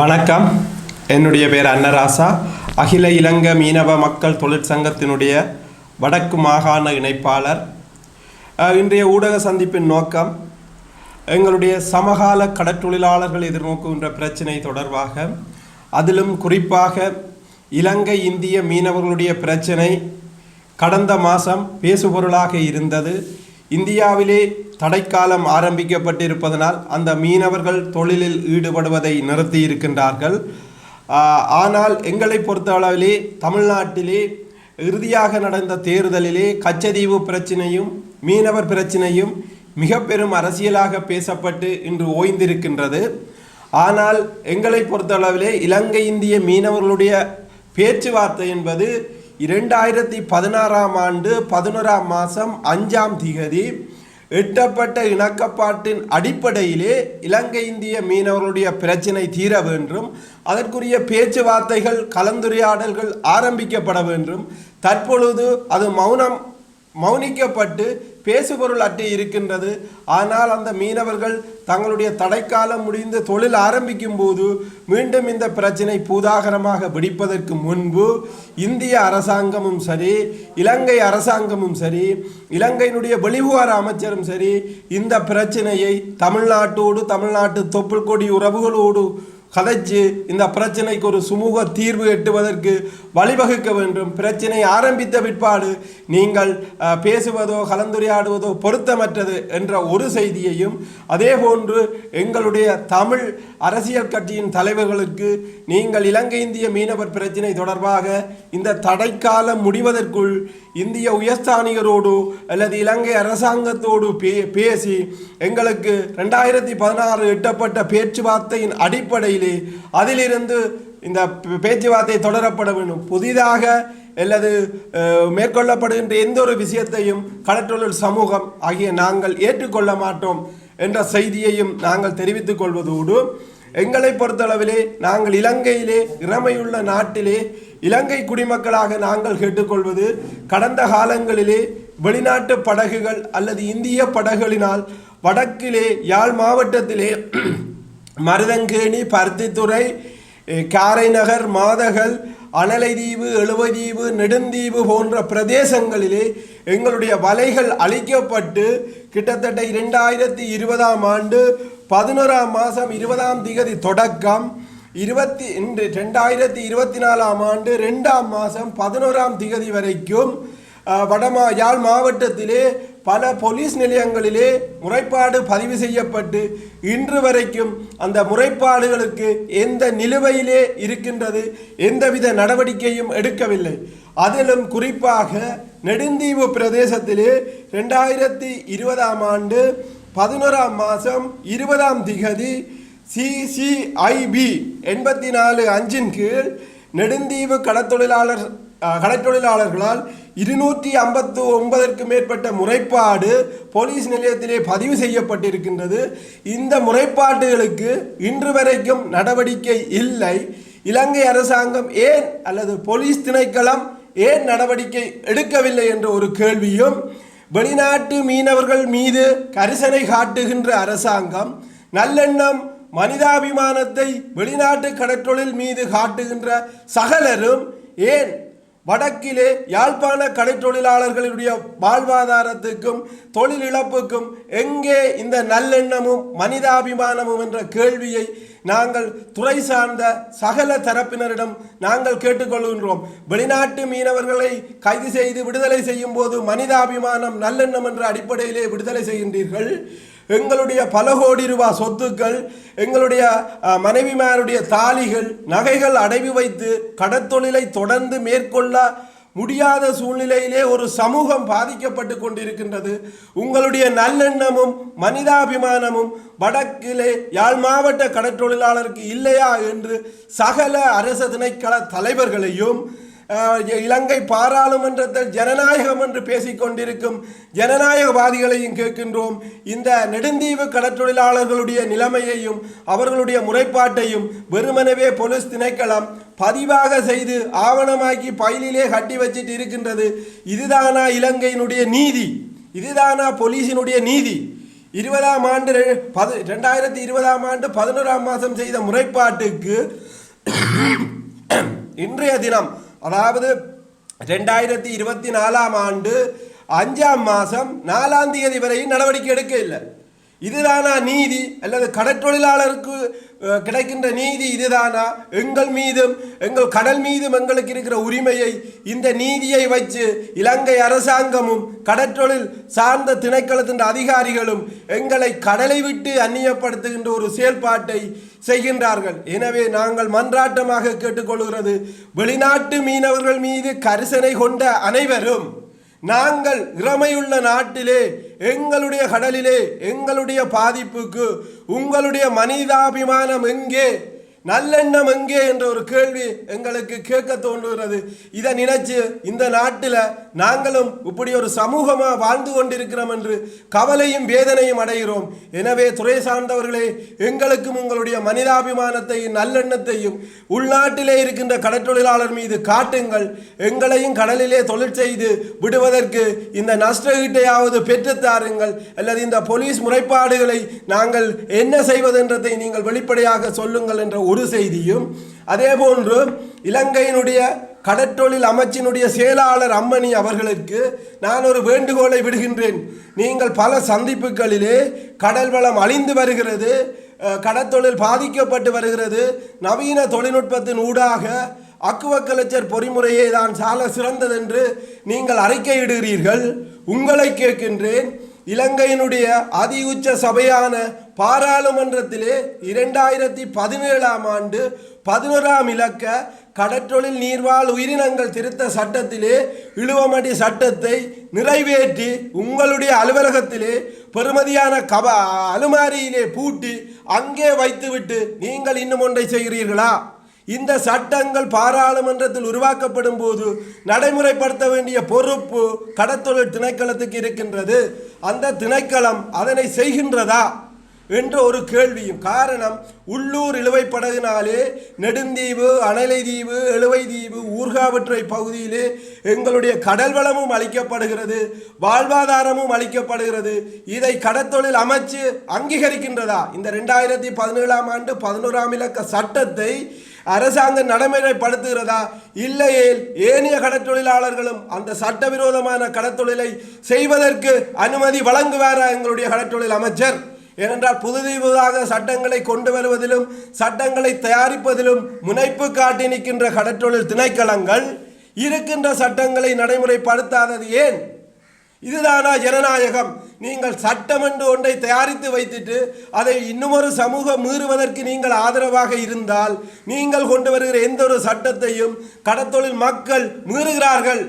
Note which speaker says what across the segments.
Speaker 1: வணக்கம். என்னுடைய பேர் அன்னராசா. அகில இலங்கை மீனவ மக்கள் தொழிற்சங்கத்தினுடைய வடக்கு மாகாண இணைப்பாளர். இன்றைய ஊடக சந்திப்பின் நோக்கம் எங்களுடைய சமகால கடற்றொழிலாளர்கள் எதிர்நோக்குகின்ற பிரச்சினை தொடர்பாக அதிலும் குறிப்பாக இலங்கை இந்திய மீனவர்களுடைய பிரச்சினை கடந்த மாதம் பேசுபொருளாக இருந்தது. இந்தியாவிலே தடைக்காலம் ஆரம்பிக்கப்பட்டிருப்பதனால் அந்த மீனவர்கள் தொழிலில் ஈடுபடுவதை நிறுத்தி இருக்கின்றார்கள். ஆனால் எங்களை பொறுத்தளவிலே தமிழ்நாட்டிலே இறுதியாக நடந்த தேர்தலிலே கச்சதீவு பிரச்சினையும் மீனவர் பிரச்சினையும் மிக பெரும் அரசியலாக பேசப்பட்டு இன்று ஓய்ந்திருக்கின்றது. ஆனால் எங்களை பொறுத்தளவிலே இலங்கை இந்திய மீனவர்களுடைய பேச்சுவார்த்தை என்பது இரண்டாயிரத்தி பதினாறாம் ஆண்டு பதினோராம் மாதம் அஞ்சாம் திகதி எட்டப்பட்ட இணக்கப்பாட்டின் அடிப்படையிலே இலங்கை இந்திய மீனவர்களுடைய பிரச்சினை தீர வேண்டும். அதற்குரிய பேச்சுவார்த்தைகள் கலந்துரையாடல்கள் ஆரம்பிக்கப்பட வேண்டும். தற்பொழுது அது மௌனம் மௌனிக்கப்பட்டு பேசுபொருள் அட்டை இருக்கின்றது. ஆனால் அந்த மீனவர்கள் தங்களுடைய தடைக்காலம் முடிந்து தொழில் ஆரம்பிக்கும் போது மீண்டும் இந்த பிரச்சினை பூதாகரமாக வெடிப்பதற்கு முன்பு இந்திய அரசாங்கமும் சரி இலங்கை அரசாங்கமும் சரி இலங்கையினுடைய வெளிவிவகார அமைச்சரும் சரி இந்த பிரச்சினையை தமிழ்நாட்டோடு தமிழ்நாட்டு தொப்புள் கொடி உறவுகளோடு கதைச்சு இந்த பிரச்சனைக்கு ஒரு சுமூக தீர்வு எட்டுவதற்கு வழிவகுக்க வேண்டும். பிரச்சனை ஆரம்பித்த பிற்பாடு நீங்கள் பேசுவதோ கலந்துரையாடுவதோ பொருத்தமற்றது என்ற ஒரு செய்தியையும் அதே போன்று எங்களுடைய தமிழ் அரசியல் கட்சியின் தலைவர்களுக்கு நீங்கள் இலங்கை இந்திய மீனவர் பிரச்சினை தொடர்பாக இந்த தடைக்காலம் முடிவதற்குள் இந்திய உயர்ஸ்தானிகரோடு அல்லது இலங்கை அரசாங்கத்தோடு பே பேசி எங்களுக்கு ரெண்டாயிரத்தி பதினாறு எட்டப்பட்ட பேச்சுவார்த்தையின் அடிப்படையிலே அதிலிருந்து இந்த பேச்சுவார்த்தை தொடரப்பட வேண்டும். புதிதாக அல்லது மேற்கொள்ளப்படுகின்ற எந்த ஒரு விஷயத்தையும் கடற்றொழில் சமூகம் ஆகிய நாங்கள் ஏற்றுக்கொள்ள மாட்டோம் என்ற செய்தியையும் நாங்கள் தெரிவித்துக் கொள்வதோடு எங்களை பொறுத்தளவிலே நாங்கள் இலங்கையிலே இறமையுள்ள நாட்டிலே இலங்கை குடிமக்களாக நாங்கள் கேட்டுக்கொள்வது கடந்த காலங்களிலே வெளிநாட்டு படகுகள் அல்லது இந்திய படகுகளினால் வடக்கிலே யாழ் மாவட்டத்திலே மருதங்கேணி பருத்தித்துறை காரைநகர் மாதகல் அனலைதீவு எழுவதீவு நெடுந்தீவு போன்ற பிரதேசங்களிலே எங்களுடைய வலைகள் அழிக்கப்பட்டு கிட்டத்தட்ட இரண்டாயிரத்தி இருபதாம் ஆண்டு பதினோராம் மாதம் இருபதாம் திகதி தொடக்கம். இருபத்தி இன்று ரெண்டாயிரத்தி இருபத்தி நாலாம் ஆண்டு ரெண்டாம் மாதம் பதினோராம் திகதி வரைக்கும் வடமா யாழ் மாவட்டத்திலே பல போலீஸ் நிலையங்களிலே முறைப்பாடு பதிவு செய்யப்பட்டு இன்று வரைக்கும் அந்த முறைப்பாடுகளுக்கு எந்த நிலுவையிலே இருக்கின்றது எந்தவித நடவடிக்கையும் எடுக்கவில்லை. அதிலும் குறிப்பாக நெடுந்தீவு பிரதேசத்திலே ரெண்டாயிரத்தி இருபதாம் ஆண்டு பதினோராம் மாதம் இருபதாம் திகதி சிசிஐபி எண்பத்தி நாலு அஞ்சின் கீழ் நெடுந்தீவு கடத்தொழிலாளர் கடற்தொழிலாளர்களால் இருநூற்றி ஐம்பத்து ஒன்பதற்கு மேற்பட்ட முறைப்பாடு போலீஸ் நிலையத்திலே பதிவு செய்யப்பட்டிருக்கின்றது. இந்த முறைப்பாடுகளுக்கு இன்று வரைக்கும் நடவடிக்கை இல்லை. இலங்கை அரசாங்கம் ஏன் அல்லது போலீஸ் திணைக்களம் ஏன் நடவடிக்கை எடுக்கவில்லை என்ற ஒரு கேள்வியும் வெளிநாட்டு மீனவர்கள் மீது கரிசனை காட்டுகின்ற அரசாங்கம் நல்லெண்ணம் மனிதாபிமானத்தை வெளிநாட்டு கடற்றொழில் மீது காட்டுகின்ற சகலரும் ஏன் வடக்கிலே யாழ்ப்பாண கடைத்தொழிலாளர்களுடைய வாழ்வாதாரத்துக்கும் தொழில் இழப்புக்கும் எங்கே இந்த நல்லெண்ணமும் மனிதாபிமானமும் என்ற கேள்வியை நாங்கள் துறை சார்ந்த சகல தரப்பினரிடம் நாங்கள் கேட்டுக்கொள்கின்றோம். வெளிநாட்டு மீனவர்களை கைது செய்து விடுதலை செய்யும் போது மனிதாபிமானம் நல்லெண்ணம் என்ற அடிப்படையிலே விடுதலை செய்கின்றீர்கள். எங்களுடைய பல கோடி ரூபாய் சொத்துக்கள் எங்களுடைய மனைவிமாருடைய தாலிகள் நகைகள் அடைவு வைத்து கடத்தொழிலை தொடர்ந்து மேற்கொள்ள முடியாத சூழ்நிலையிலே ஒரு சமூகம் பாதிக்கப்பட்டு கொண்டிருக்கின்றது. உங்களுடைய நல்லெண்ணமும் மனிதாபிமானமும் வடக்கிலே யாழ் மாவட்ட கடற்றொழிலாளருக்கு இல்லையா என்று சகல அரச திணைக்கள தலைவர்களையும் இலங்கை பாராளுமன்றத்தில் ஜனநாயகம் என்று பேசிக்கொண்டிருக்கும் ஜனநாயகவாதிகளையும் கேட்கின்றோம். இந்த நெடுந்தீவு கடற்றொழிலாளர்களுடைய நிலைமையையும் அவர்களுடைய முறைப்பாட்டையும் வெறுமனவே போலீஸ் திணைக்களம் பதிவாக செய்து ஆவணமாக்கி பயிலிலே கட்டி வச்சிட்டு இருக்கின்றது. இதுதானா இலங்கையினுடைய நீதி? இதுதானா போலீசினுடைய நீதி? இருபதாம் ஆண்டு பது ரெண்டாயிரத்தி இருபதாம் ஆண்டு பதினோராம் மாதம் செய்த முறைப்பாட்டுக்கு இன்றைய தினம் அதாவது ரெண்டாயிரத்தி இருபத்தி நாலாம் ஆண்டு அஞ்சாம் மாதம் நாலாம் தேதி வரையும் நடவடிக்கை எடுக்க இல்லை. இதுதானா நீதி? அல்லது கடற்றொழிலாளருக்கு கிடைக்கின்ற நீதி இதுதானா? எங்கள் மீதும் எங்கள் கடல் மீதும் எங்களுக்கு இருக்கிற உரிமையை இந்த நீதியை வச்சு இலங்கை அரசாங்கமும் கடற்றொழில் சார்ந்த திணைக்களத்தின் அதிகாரிகளும் எங்களை கடலை விட்டு அந்நியப்படுத்துகின்ற ஒரு செயல்பாட்டை செய்கின்றார்கள். எனவே நாங்கள் மன்றாட்டமாக கேட்டுக்கொள்கிறது. வெளிநாட்டு மீனவர்கள் மீது கரிசனை கொண்ட அனைவரும் நாங்கள் இறமையுள்ள நாட்டிலே எங்களுடைய கடலிலே எங்களுடைய பாதிப்புக்கு உங்களுடைய மனிதாபிமானம் எங்கே? நல்லெண்ணம் எங்கே என்ற ஒரு கேள்வி எங்களுக்கு கேட்க தோன்றுகிறது. இதை நினைச்சு இந்த நாட்டில் நாங்களும் இப்படி ஒரு சமூகமாக வாழ்ந்து கொண்டிருக்கிறோம் என்று கவலையும் வேதனையும் அடைகிறோம். எனவே துறை சார்ந்தவர்களே எங்களுக்கும் உங்களுடைய மனிதாபிமானத்தையும் நல்லெண்ணத்தையும் உள்நாட்டிலே இருக்கின்ற கடற்றொழிலாளர் மீது காட்டுங்கள். எங்களையும் கடலிலே தொழில் செய்து விடுவதற்கு இந்த நஷ்டஈட்டையாவது பெற்றுத்தாருங்கள் அல்லது இந்த போலீஸ் முறைப்பாடுகளை நாங்கள் என்ன செய்வதென்றதை நீங்கள் வெளிப்படையாக சொல்லுங்கள் என்ற ஒரு செய்தியும் அதேபோன்று இலங்கையினுடைய கடற்றொழில் அமைச்சினுடைய செயலாளர் அம்மணி அவர்களுக்கு நான் ஒரு வேண்டுகோளை விடுகின்றேன். நீங்கள் பல சந்திப்புகளிலே கடல் வளம் அழிந்து வருகிறது கடற்தொழில் பாதிக்கப்பட்டு வருகிறது நவீன தொழில்நுட்பத்தின் ஊடாக அக்குவக்கலைச்சர் பொறிமுறையை தான் சால சிறந்ததென்று நீங்கள் அறிக்கையிடுகிறீர்கள். உங்களை கேட்கின்றேன். இலங்கையினுடைய அதி உச்ச சபையான பாராளுமன்றத்திலே இரண்டாயிரத்தி பதினேழாம் ஆண்டு பதினோராம் இலக்க கடற்றொழில் நீர்வாழ் உயிரினங்கள் திருத்த சட்டத்திலே இழுவமடி சட்டத்தை நிறைவேற்றி உங்களுடைய அலுவலகத்திலே பெறுமதியான கப அலுமாரியிலே பூட்டி அங்கே வைத்துவிட்டு நீங்கள் இன்னும் ஒன்றை செய்கிறீர்களா? இந்த சட்டங்கள் பாராளுமன்றத்தில் உருவாக்கப்படும் போது நடைமுறைப்படுத்த வேண்டிய பொறுப்பு கடத்தொழில் திணைக்களத்துக்கு இருக்கின்றது. அந்த திணைக்களம் அதனை செய்கின்றதா என்ற ஒரு கேள்வியும். காரணம் உள்ளூர் இழுவை படகுனாலே நெடுந்தீவு அனலைதீவு எழுவைதீவு ஊர்காவற்றை பகுதியிலே எங்களுடைய கடல் வளமும் அளிக்கப்படுகிறது வாழ்வாதாரமும் அளிக்கப்படுகிறது. இதை கடத்தொழில் அமைச்சு அங்கீகரிக்கின்றதா? இந்த ரெண்டாயிரத்தி பதினேழாம் ஆண்டு பதினோராம் இலக்க சட்டத்தை அரசாங்கம் நடைமுறைப்படுத்துகிறதா? இல்லையேல் ஏனைய கடற்றொழிலாளர்களும் அந்த சட்டவிரோதமான கடத்தொழிலை செய்வதற்கு அனுமதி வழங்குவாரா எங்களுடைய கடற்றொழில் அமைச்சர்? ஏனென்றால் புதுதாக சட்டங்களை கொண்டு வருவதிலும் சட்டங்களை தயாரிப்பதிலும் முனைப்பு காட்டி நிற்கின்ற கடற்றொழில் திணைக்களங்கள் இருக்கின்ற சட்டங்களை நடைமுறைப்படுத்தாதது ஏன்? இதுதானா ஜனநாயகம்? நீங்கள் சட்டம் என்று ஒன்றை தயாரித்து வைத்துட்டு அதை இன்னுமொரு சமூகம் மீறுவதற்கு நீங்கள் ஆதரவாக இருந்தால் நீங்கள் கொண்டு வருகிற எந்த ஒரு சட்டத்தையும் கடத்தொழில் மக்கள் மீறுகிறார்கள்.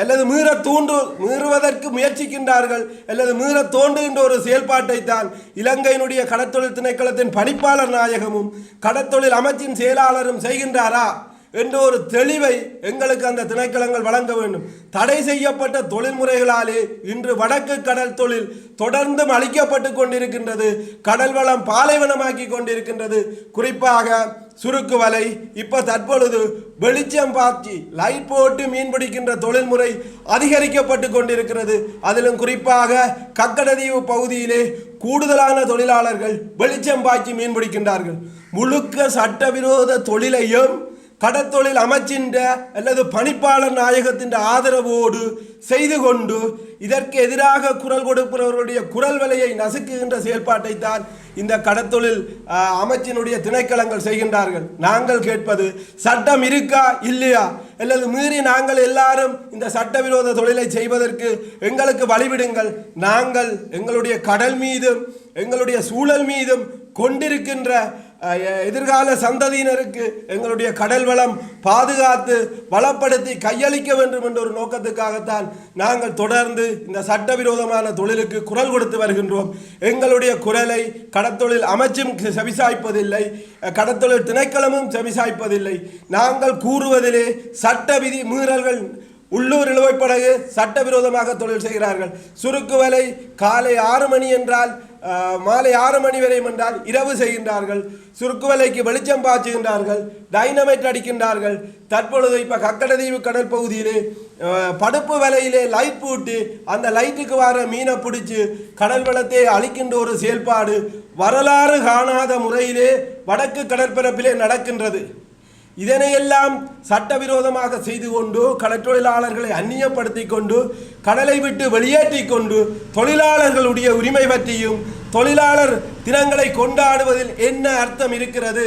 Speaker 1: அல்லது மீற தூண்டு மீறுவதற்கு முயற்சிக்கின்றார்கள். அல்லது மீற தோன்றுகின்ற ஒரு செயல்பாட்டை தான் இலங்கையினுடைய கடத்தொழில் திணைக்களத்தின் பணிப்பாளர் நாயகமும் கடத்தொழில் அமைச்சின் செயலாளரும் செய்கின்றாரா? என்ற ஒரு தெளிவை எங்களுக்கு அந்த திணைக்களங்கள் வழங்க வேண்டும். தடை செய்யப்பட்ட தொழில்முறைகளாலே இன்று வடக்கு கடல் தொழில் தொடர்ந்தும் அளிக்கப்பட்டு கொண்டிருக்கின்றது. கடல் வளம் பாலைவனமாக்கி கொண்டிருக்கின்றது. குறிப்பாக சுருக்கு வலை இப்போ தற்பொழுது வெளிச்சம் பாய்ச்சி லைட் போட்டு மீன் பிடிக்கின்ற தொழில்முறை அதிகரிக்கப்பட்டு கொண்டிருக்கிறது. அதிலும் குறிப்பாக கக்கடதீவு பகுதியிலே கூடுதலான தொழிலாளர்கள் வெளிச்சம் பாய்ச்சி மீன் பிடிக்கின்றார்கள். முழுக்க சட்டவிரோத தொழிலையும் கடத்தொழில் அமைச்சின்ற அல்லது பணிப்பாளர் நாயகத்தின் ஆதரவோடு செய்து கொண்டு இதற்கு எதிராக குரல் கொடுப்பவர்களுடைய குரல் விலையை நசுக்குகின்ற செயல்பாட்டை தான் இந்த கடத்தொழில் அமைச்சினுடைய திணைக்களங்கள் செய்கின்றார்கள். நாங்கள் கேட்பது சட்டம் இருக்கா இல்லையா? அல்லது மீறி நாங்கள் எல்லாரும் இந்த சட்டவிரோத தொழிலை செய்வதற்கு எங்களுக்கு வழிவிடுங்கள். நாங்கள் எங்களுடைய கடல் மீதும் எங்களுடைய சூழல் மீதும் கொண்டிருக்கின்ற எதிர்கால சந்ததியினருக்கு எங்களுடைய கடல் வளம் பாதுகாத்து வளப்படுத்தி கையளிக்க வேண்டும் என்ற ஒரு நோக்கத்துக்காகத்தான் நாங்கள் தொடர்ந்து இந்த சட்டவிரோதமான தொழிலுக்கு குரல் கொடுத்து வருகின்றோம். எங்களுடைய குரலை கடத்தொழில் அமைச்சும் செவிசாய்ப்பதில்லை. கடத்தொழில் திணைக்களமும் செவிசாய்ப்பதில்லை. நாங்கள் கூறுவதிலே சட்ட விதி மீறல்கள் உள்ளூர் இழுவைப்படகு சட்டவிரோதமாக தொழில் செய்கிறார்கள். சுருக்கு வலை காலை ஆறு மணி என்றால் மாலை ஆறு மணி வரையும் என்றால் இரவு செய்கின்றார்கள் சுருக்கு வலைக்கு வெளிச்சம் பாய்ச்சுகின்றார்கள் டைனமைட் அடிக்கின்றார்கள். தற்பொழுது இப்போ கக்கடதீவு கடல் பகுதியிலே படுப்பு வலையிலே லைட் போட்டு அந்த லைட்டுக்கு வர மீனை பிடிச்சி கடல் வளத்தை அழிக்கின்ற ஒரு செயல்பாடு வரலாறு காணாத முறையிலே வடக்கு கடற்பரப்பிலே நடக்கின்றது. இதனையெல்லாம் சட்டவிரோதமாக செய்து கொண்டு கடற்றொழிலாளர்களை அந்நியப்படுத்தி கொண்டு கடலை விட்டு வெளியேற்றி கொண்டு தொழிலாளர்களுடைய உரிமை பற்றியும் தொழிலாளர் தினங்களை கொண்டாடுவதில் என்ன அர்த்தம் இருக்கிறது?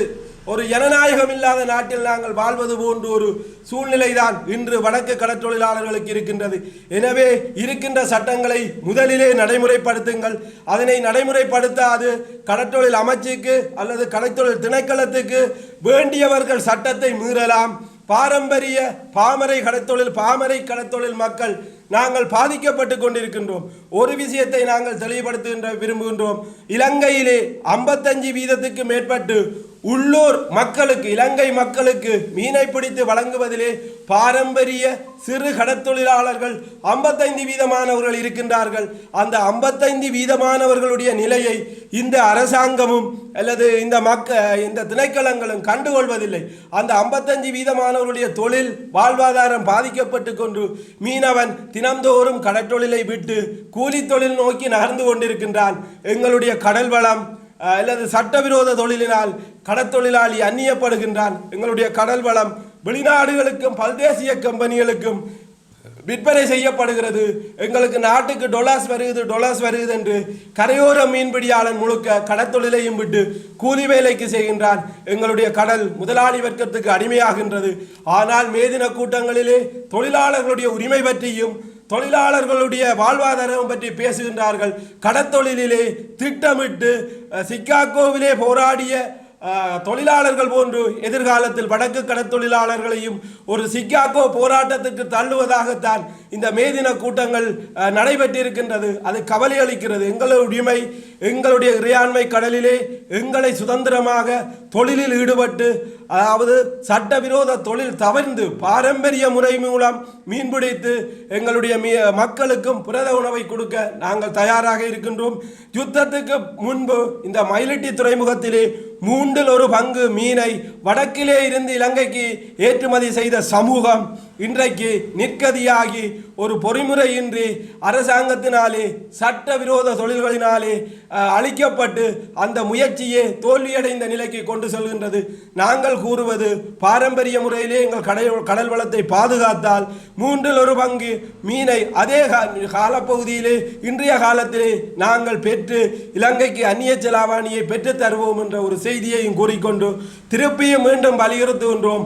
Speaker 1: ஒரு ஜனநாயகம் இல்லாத நாட்டில் நாங்கள் வாழ்வது போன்று ஒரு சூழ்நிலைதான் இன்று வடக்கு கடற்றொழிலாளர்களுக்கு இருக்கின்றது. எனவே இருக்கின்ற சட்டங்களை முதலிலே நடைமுறைப்படுத்துங்கள். அதனை நடைமுறைப்படுத்தாது கடற்றொழில் அமைச்சுக்கு அல்லது கடற்தொழில் திணைக்களத்துக்கு வேண்டியவர்கள் சட்டத்தை மீறலாம். பாரம்பரிய பாமரை கடத்தொழில் பாமரை கடத்தொழில் மக்கள் நாங்கள் பாதிக்கப்பட்டு கொண்டிருக்கின்றோம். ஒரு விஷயத்தை நாங்கள் தெளிவுபடுத்துகின்ற விரும்புகின்றோம். இலங்கையிலே ஐம்பத்தஞ்சு வீதத்துக்கு மேற்பட்டு உள்ளூர் மக்களுக்கு இலங்கை மக்களுக்கு மீனை பிடித்து வழங்குவதிலே பாரம்பரிய சிறு கடத்தொழிலாளர்கள் ஐம்பத்தைந்து வீதமானவர்கள் இருக்கின்றார்கள். அந்த ஐம்பத்தைந்து வீதமானவர்களுடைய நிலையை இந்த அரசாங்கமும் அல்லது இந்த மக்க இந்த திணைக்களங்களும் கண்டுகொள்வதில்லை. அந்த ஐம்பத்தஞ்சு வீதமானவர்களுடைய தொழில் வாழ்வாதாரம் பாதிக்கப்பட்டு கொண்டு மீனவன் தினந்தோறும் கடற்றொழிலை விட்டு கூலி தொழில் நோக்கி நகர்ந்து கொண்டிருக்கின்றான். எங்களுடைய கடல் வளம் அல்லது சட்டவிரோத தொழிலினால் கடற்தொழிலாளி அந்நியப்படுகின்றான். எங்களுடைய கடல் வளம் வெளிநாடுகளுக்கும் பல்தேசிய கம்பெனிகளுக்கும் விற்பனை செய்யப்படுகிறது. எங்களுக்கு நாட்டுக்கு டொலாஸ் வருகிறது டொலாஸ் வருகிறது என்று கரையோர மீன்பிடியாளன் முழுக்க கடற்தொழிலையும் விட்டு கூலி வேலைக்கு செய்கின்றான். எங்களுடைய கடல் முதலாளி வர்க்கத்துக்கு அடிமையாகின்றது. ஆனால் மேதின கூட்டங்களிலே தொழிலாளர்களுடைய உரிமை பற்றியும் தொழிலாளர்களுடைய வாழ்வாதாரம் பற்றி பேசுகின்றார்கள். கடத்தொழிலிலே திட்டமிட்டு சிக்காகோவிலே போராடிய தொழிலாளர்கள் போன்று எதிர்காலத்தில் வடக்கு கடற்தொழிலாளர்களையும் ஒரு சிக்காகோ போராட்டத்துக்கு தள்ளுவதாகத்தான் இந்த மேதின கூட்டங்கள் நடைபெற்றிருக்கின்றது. அது கவலை அளிக்கிறது. எங்களுடைய எங்களுடைய இறையாண்மை கடலிலே எங்களை சுதந்திரமாக தொழிலில் ஈடுபட்டு அதாவது சட்டவிரோத தொழில் தவிர்ந்து பாரம்பரிய முறை மூலம் மீன்பிடித்து எங்களுடைய மீ மக்களுக்கும் புரத உணவை கொடுக்க நாங்கள் தயாராக இருக்கின்றோம். யுத்தத்துக்கு முன்பு இந்த மயிலிட்டி துறைமுகத்திலே மூன்றில் ஒரு பங்கு மீனை வடக்கிலே இருந்து இலங்கைக்கு ஏற்றுமதி செய்த சமூகம். இன்றைக்கு நிற்கதியாகி ஒரு பொறிமுறையின்றி அரசாங்கத்தினாலே சட்டவிரோத தொழில்களினாலே அழிக்கப்பட்டு அந்த முயற்சியே தோல்வியடைந்த நிலைக்கு கொண்டு செல்கின்றது. நாங்கள் கூறுவது பாரம்பரிய முறையிலே எங்கள் கடல் கடல் வளத்தை பாதுகாத்தால் மூன்றில் ஒரு பங்கு மீனை அதே காலப்பகுதியிலே இன்றைய காலத்திலே நாங்கள் பெற்று இலங்கைக்கு அந்நிய செலாவணியை பெற்று தருவோம் என்ற ஒரு செய்தியையும் கூறிக்கொண்டு திருப்பியும் மீண்டும் வலியுறுத்துகின்றோம்.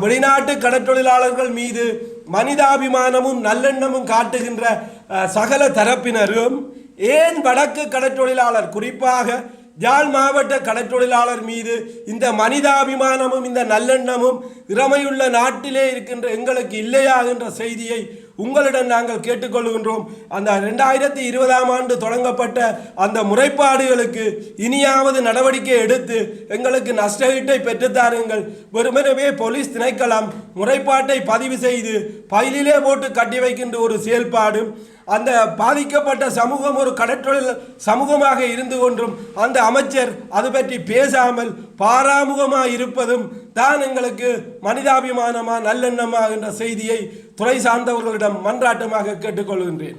Speaker 1: வெளிநாட்டு வெளிநாட்டு கடற்றொழிலாளர்கள் மீது மனிதாபிமானமும் நல்லெண்ணமும் காட்டுகின்ற சகல தரப்பினரும் ஏன் வடக்கு கடற்றொழிலாளர் குறிப்பாக யாழ் மாவட்ட கடற்றொழிலாளர் மீது இந்த மனிதாபிமானமும் இந்த நல்லெண்ணமும் இறமையுள்ள நாட்டிலே இருக்கின்ற எங்களுக்கு இல்லையா என்ற செய்தியை உங்களிடம் நாங்கள் கேட்டுக்கொள்கின்றோம். அந்த ரெண்டாயிரத்தி இருபதாம் ஆண்டு தொடங்கப்பட்ட அந்த முறைப்பாடுகளுக்கு இனியாவது நடவடிக்கை எடுத்து எங்களுக்கு நஷ்டஈட்டை பெற்றுத்தாருங்கள் வெறுமனவே போலீஸ் திணைக்களம் முறைப்பாட்டை பதிவு செய்து பயிலிலே போட்டு கட்டி வைக்கின்ற ஒரு செயல்பாடு. அந்த பாதிக்கப்பட்ட சமூகம் ஒரு கடற்றொழில் சமூகமாக இருந்து கொண்டும் அந்த அமைச்சர் அது பற்றி பேசாமல் பாராமுகமாக இருப்பதும் தான் எங்களுக்கு மனிதாபிமானமா நல்லெண்ணமா என்ற செய்தியை துறை சார்ந்தவர்களிடம் மன்றாட்டமாக கேட்டுக்கொள்கின்றேன்.